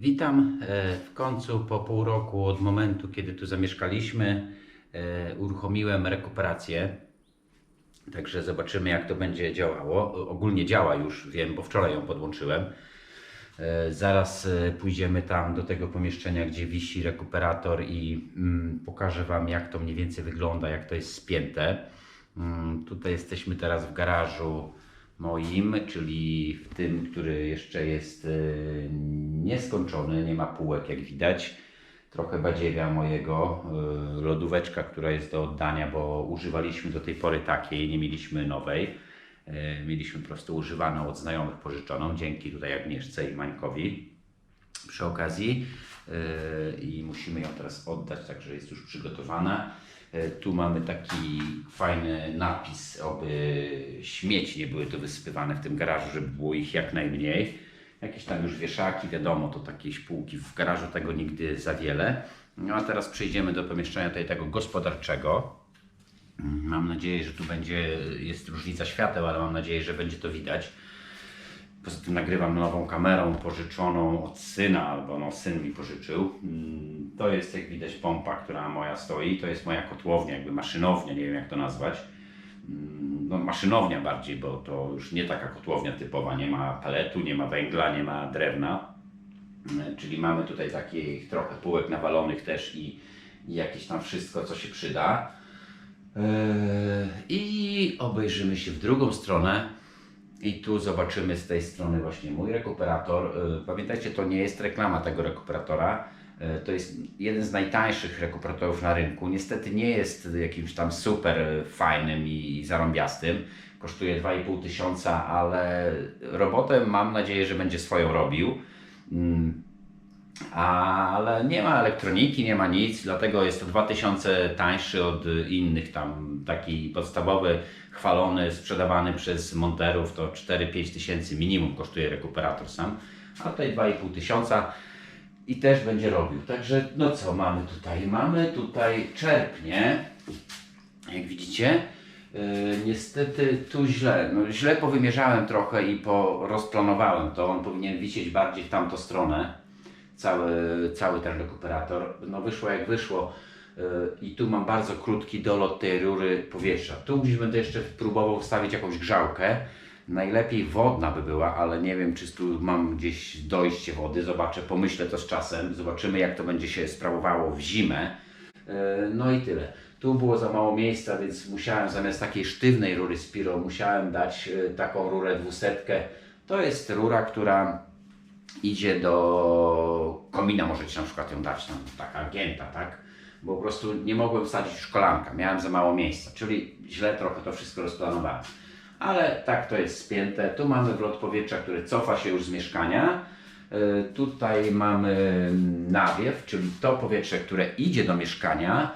Witam e, w końcu po pół roku od momentu, kiedy tu zamieszkaliśmy. e, Uruchomiłem rekuperację. Także zobaczymy, jak to będzie działało. Ogólnie działa już, wiem, bo wczoraj ją podłączyłem. E, Zaraz pójdziemy tam do tego pomieszczenia, gdzie wisi rekuperator i mm, pokażę Wam, jak to mniej więcej wygląda, jak to jest spięte. Mm, Tutaj jesteśmy teraz w garażu moim, czyli w tym, który jeszcze jest e, nieskończony, nie ma półek jak widać. Trochę badziewia mojego, e, lodóweczka, która jest do oddania, bo używaliśmy do tej pory takiej, nie mieliśmy nowej. E, Mieliśmy po prostu używaną od znajomych pożyczoną, dzięki tutaj Agnieszce i Mańkowi przy okazji i musimy ją teraz oddać, także jest już przygotowana. E, Tu mamy taki fajny napis, aby śmieci nie były tu wysypywane w tym garażu, żeby było ich jak najmniej. Jakieś tam już wieszaki, wiadomo, to takie półki w garażu tego nigdy za wiele. No a teraz przejdziemy do pomieszczenia tutaj tego gospodarczego. Mam nadzieję, że tu będzie, jest różnica świateł, ale mam nadzieję, że będzie to widać. Poza tym nagrywam nową kamerą pożyczoną od syna, albo no syn mi pożyczył. Mm, To jest jak widać pompa, która moja stoi. To jest moja kotłownia, jakby maszynownia, nie wiem jak to nazwać. Mm, No maszynownia bardziej, bo to już nie taka kotłownia typowa. Nie ma peletu, nie ma węgla, nie ma drewna. Mm, Czyli mamy tutaj takich trochę półek nawalonych też i, i jakieś tam wszystko, co się przyda. Eee, I obejrzymy się w drugą stronę. I tu zobaczymy z tej strony właśnie mój rekuperator. Eee, Pamiętajcie, to nie jest reklama tego rekuperatora. Eee, To jest jeden z najtańszych rekuperatorów na rynku. Niestety nie jest jakimś tam super fajnym i zarąbiastym. Kosztuje 2,5 tysiąca, ale robotę mam nadzieję, że będzie swoją robił. Ale nie ma elektroniki, nie ma nic, dlatego jest to 2000 tańszy od innych tam, taki podstawowy, chwalony, sprzedawany przez monterów to 4-5 tysięcy minimum kosztuje rekuperator sam, a tutaj 2,5 tysiąca i też będzie robił. Także no co mamy tutaj? Mamy tutaj czerpnie, jak widzicie. Yy, niestety tu źle, no źle powymierzałem trochę i porozplanowałem to, on powinien wisieć bardziej w tamtą stronę cały, cały ten rekuperator. No wyszło jak wyszło yy, i tu mam bardzo krótki dolot tej rury powietrza. Tu gdzieś będę jeszcze próbował wstawić jakąś grzałkę. Najlepiej wodna by była, ale nie wiem czy tu mam gdzieś dojście wody. Zobaczę, pomyślę to z czasem. Zobaczymy jak to będzie się sprawowało w zimę. Yy, No i tyle. Tu było za mało miejsca, więc musiałem zamiast takiej sztywnej rury Spiro, musiałem dać yy, taką rurę dwusetkę. To jest rura, która idzie do komina, możecie na przykład ją dać, tam taka gięta, tak? Bo po prostu nie mogłem wsadzić szkolanka, miałem za mało miejsca, czyli źle trochę to wszystko rozplanowałem. Ale tak to jest spięte. Tu mamy wlot powietrza, który cofa się już z mieszkania. Y, Tutaj mamy nawiew, czyli to powietrze, które idzie do mieszkania.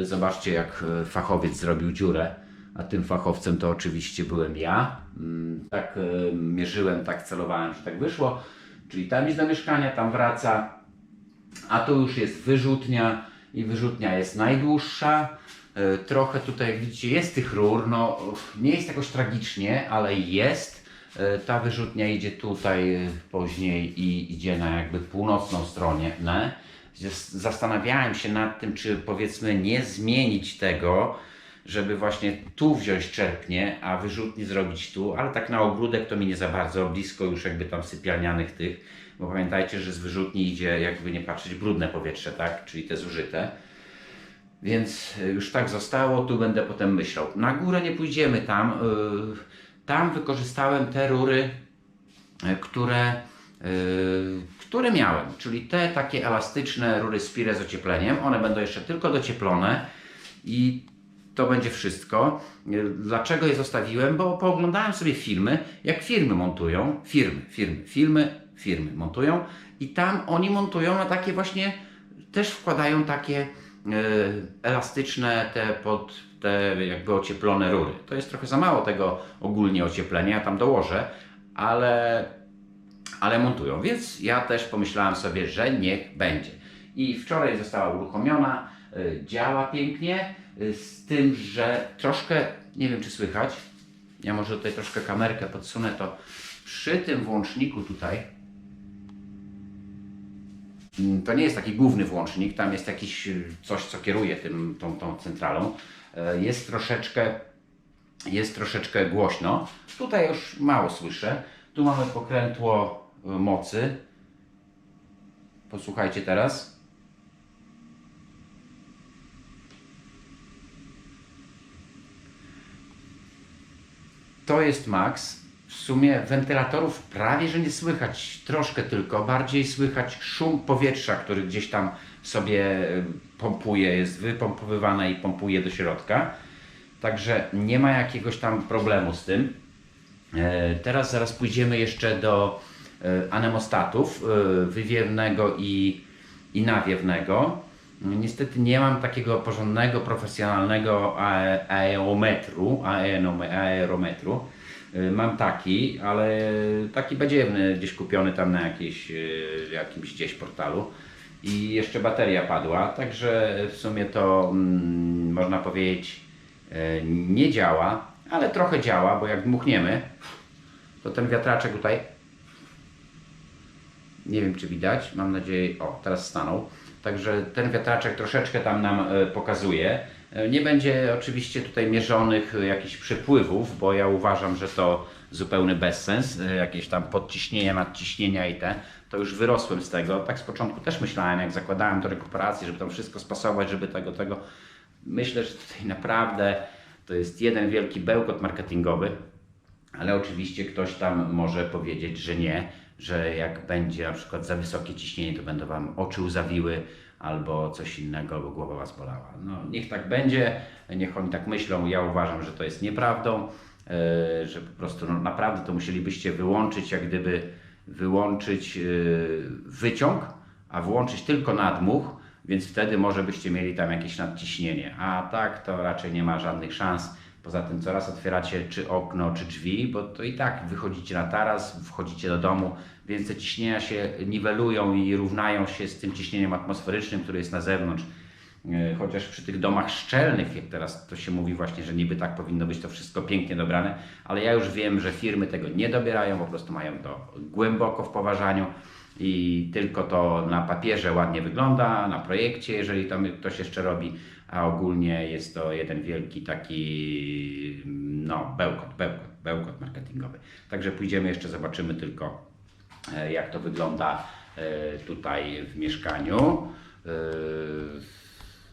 Y, Zobaczcie, jak y, fachowiec zrobił dziurę, a tym fachowcem to oczywiście byłem ja. Mm, Tak mierzyłem, tak celowałem, że tak wyszło. Czyli tam iść do mieszkania, tam wraca, a tu już jest wyrzutnia i wyrzutnia jest najdłuższa. E, Trochę tutaj, jak widzicie, jest tych rur. No, nie jest jakoś tragicznie, ale jest. E, Ta wyrzutnia idzie tutaj e, później i idzie na jakby północną stronę. Zastanawiałem się nad tym, czy powiedzmy nie zmienić tego, żeby właśnie tu wziąć czerpnie, a wyrzutnie zrobić tu, ale tak na ogródek to mi nie za bardzo, blisko już jakby tam sypialnianych tych, bo pamiętajcie, że z wyrzutni idzie jakby nie patrzeć brudne powietrze, tak, czyli te zużyte. Więc y, już tak zostało, tu będę potem myślał. Na górę nie pójdziemy tam. y, Tam wykorzystałem te rury, y, które, które miałem, czyli te takie elastyczne rury Spire z ociepleniem. One będą jeszcze tylko docieplone i to będzie wszystko. Y, Dlaczego je zostawiłem? Bo pooglądałem sobie filmy, jak firmy montują, firmy, firmy, filmy, firmy montują i tam oni montują na takie właśnie, też wkładają takie y, elastyczne te pod te jakby ocieplone rury. To jest trochę za mało tego ogólnie ocieplenia, ja tam dołożę, ale ale montują, więc ja też pomyślałem sobie, że niech będzie. I wczoraj została uruchomiona, y, działa pięknie, z tym, że troszkę, nie wiem czy słychać, ja może tutaj troszkę kamerkę podsunę, to przy tym włączniku tutaj Mm, To nie jest taki główny włącznik, tam jest jakiś y, coś, co kieruje tym, tą, tą centralą. E, Jest troszeczkę, jest troszeczkę głośno. Tutaj już mało słyszę. Tu mamy pokrętło y, mocy. Posłuchajcie teraz. To jest max. W sumie wentylatorów prawie że nie słychać, troszkę tylko. Bardziej słychać szum powietrza, który gdzieś tam sobie y, pompuje, jest wypompowywane i pompuje do środka. Także nie ma jakiegoś tam problemu z tym. E, Teraz zaraz pójdziemy jeszcze do e, anemostatów e, wywiewnego i, i nawiewnego. Niestety nie mam takiego porządnego, profesjonalnego ae- aerometru. E, Mam taki, ale taki badziewny, gdzieś kupiony tam na jakiejś, e, jakimś gdzieś portalu. I jeszcze bateria padła, także w sumie to mm, można powiedzieć e, nie działa, ale trochę działa, bo jak dmuchniemy, to ten wiatraczek tutaj, nie wiem czy widać, mam nadzieję, o teraz stanął, także ten wiatraczek troszeczkę tam nam e, pokazuje. E, Nie będzie oczywiście tutaj mierzonych jakichś przepływów, bo ja uważam, że to zupełny bezsens, e, jakieś tam podciśnienia, nadciśnienia i te, to już wyrosłem z tego. Tak z początku też myślałem, jak zakładałem do rekuperacji, żeby tam wszystko spasować, żeby tego, tego. Myślę, że tutaj naprawdę to jest jeden wielki bełkot marketingowy, ale oczywiście ktoś tam może powiedzieć, że nie, że jak będzie na przykład za wysokie ciśnienie, to będą Wam oczy łzawiły albo coś innego, bo głowa Was bolała. No niech tak będzie, niech oni tak myślą. Ja uważam, że to jest nieprawdą, e, że po prostu no, naprawdę to musielibyście wyłączyć, jak gdyby wyłączyć e, wyciąg, a włączyć tylko nadmuch, więc wtedy może byście mieli tam jakieś nadciśnienie. A tak to raczej nie ma żadnych szans. Poza tym coraz otwieracie czy okno, czy drzwi, bo to i tak wychodzicie na taras, wchodzicie do domu, więc te ciśnienia się niwelują i równają się z tym ciśnieniem atmosferycznym, które jest na zewnątrz. E, Chociaż przy tych domach szczelnych, jak teraz to się mówi właśnie, że niby tak powinno być to wszystko pięknie dobrane, ale ja już wiem, że firmy tego nie dobierają, po prostu mają to głęboko w poważaniu i tylko to na papierze ładnie wygląda, na projekcie, jeżeli tam ktoś jeszcze robi, a ogólnie jest to jeden wielki taki no, bełkot, bełkot, bełkot marketingowy. Także pójdziemy jeszcze, zobaczymy tylko e, jak to wygląda e, tutaj w mieszkaniu. E,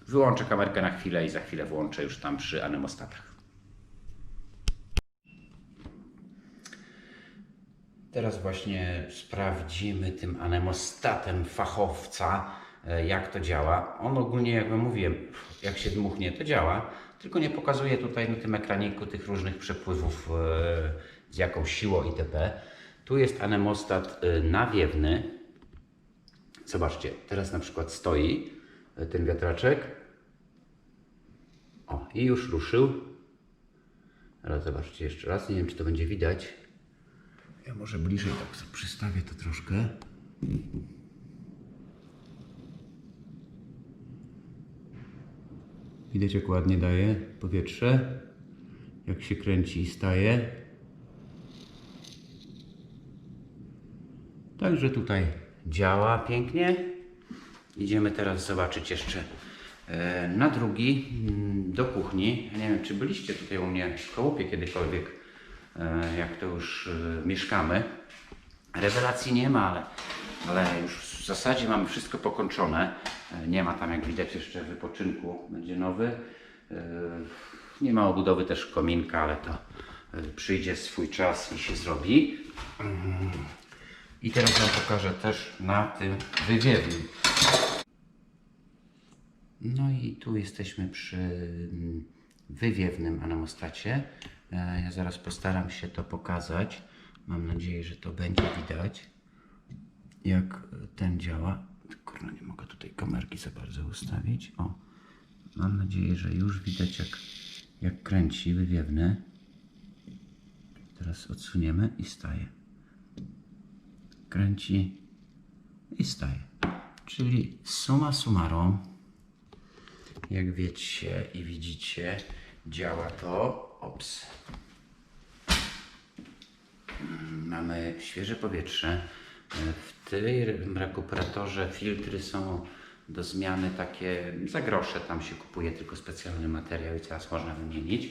Wyłączę kamerkę na chwilę i za chwilę włączę już tam przy anemostatach. Teraz właśnie sprawdzimy tym anemostatem fachowca, e, jak to działa. On ogólnie, jak mówiłem, jak się dmuchnie, to działa, tylko nie pokazuje tutaj na tym ekraniku tych różnych przepływów e, z jaką siłą itp. Tu jest anemostat e, nawiewny. Zobaczcie, teraz na przykład stoi ten wiatraczek. O, i już ruszył. Teraz zobaczcie jeszcze raz, nie wiem czy to będzie widać. Ja może bliżej tak sobie przystawię to troszkę. Widać jak ładnie daje powietrze. Jak się kręci i staje. Także tutaj działa pięknie. Idziemy teraz zobaczyć jeszcze e, na drugi, mm, do kuchni. Nie wiem, czy byliście tutaj u mnie w Kołupie kiedykolwiek, jak to już e, mieszkamy. Rewelacji nie ma, ale, ale już w zasadzie mamy wszystko pokończone. E, Nie ma tam, jak widać, jeszcze wypoczynku. Będzie nowy. E, Nie ma obudowy też kominka, ale to e, przyjdzie swój czas i się zrobi. I teraz Wam pokażę też na tym wywiewnym. No i tu jesteśmy przy mm, wywiewnym anemostacie. E, Ja zaraz postaram się to pokazać. Mam nadzieję, że to będzie widać, jak ten działa. Kurwa, nie mogę tutaj kamerki za bardzo ustawić. O, mam nadzieję, że już widać, jak, jak kręci wywiewny. Teraz odsuniemy i staje. Kręci i staje. Czyli suma summarum, jak wiecie i widzicie, działa to. Ops. Mm, Mamy świeże powietrze, W tym rekuperatorze filtry są do zmiany takie za grosze. Tam się kupuje tylko specjalny materiał i teraz można wymienić.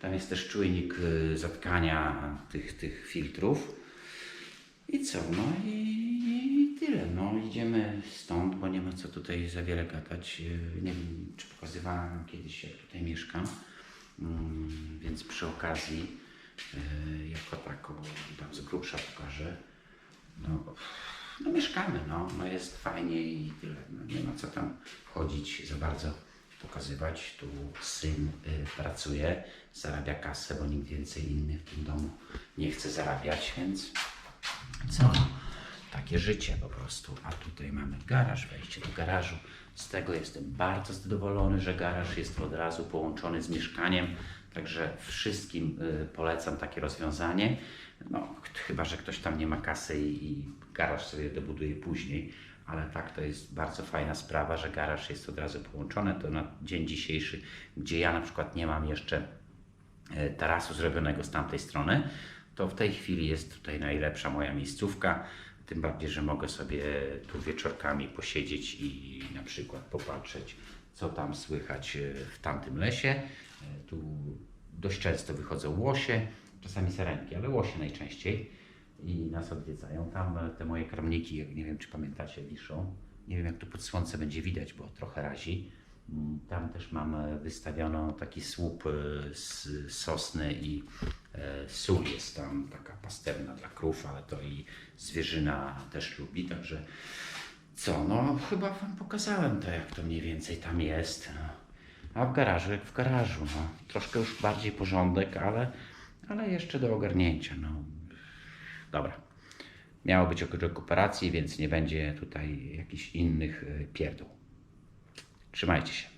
Tam jest też czujnik y, zatkania tych, tych filtrów. I co? No i, tyle. No idziemy stąd, bo nie ma co tutaj za wiele gadać. Yy, Nie wiem, czy pokazywałem kiedyś, jak tutaj mieszkam. Mm, Więc przy okazji, yy, jako taką, tam z grubsza pokażę. No, no mieszkamy, no. no jest fajnie i tyle. No, nie ma co tam chodzić za bardzo, pokazywać. Tu syn y, pracuje, zarabia kasę, bo nikt więcej inny w tym domu nie chce zarabiać, więc co? Takie życie po prostu. A tutaj mamy garaż, wejście do garażu. Z tego jestem bardzo zadowolony, że garaż jest od razu połączony z mieszkaniem. Także wszystkim y, polecam takie rozwiązanie. No, ch- chyba, że ktoś tam nie ma kasy i, garaż sobie dobuduje później. Ale tak, to jest bardzo fajna sprawa, że garaż jest od razu połączony. To na dzień dzisiejszy, gdzie ja na przykład nie mam jeszcze e, tarasu zrobionego z tamtej strony, to w tej chwili jest tutaj najlepsza moja miejscówka. Tym bardziej, że mogę sobie tu wieczorkami posiedzieć i na przykład popatrzeć, co tam słychać e, w tamtym lesie. E, Tu dość często wychodzą łosie, czasami sarenki, ale łosie najczęściej i nas odwiedzają. Tam e, te moje kramniki, nie wiem czy pamiętacie, wiszą. Nie wiem jak tu pod słońce będzie widać, bo trochę razi. Tam też mam e, wystawiono taki słup e, z sosny i e, sól jest tam taka pasterna dla krów, ale to i zwierzyna też lubi, także co, no chyba Wam pokazałem to, jak to mniej więcej tam jest. A w garażu, jak w garażu, no. Troszkę już bardziej porządek, ale, ale jeszcze do ogarnięcia, no. Dobra. Miało być o rekuperacji, więc nie będzie tutaj jakichś innych y, pierdół. Trzymajcie się.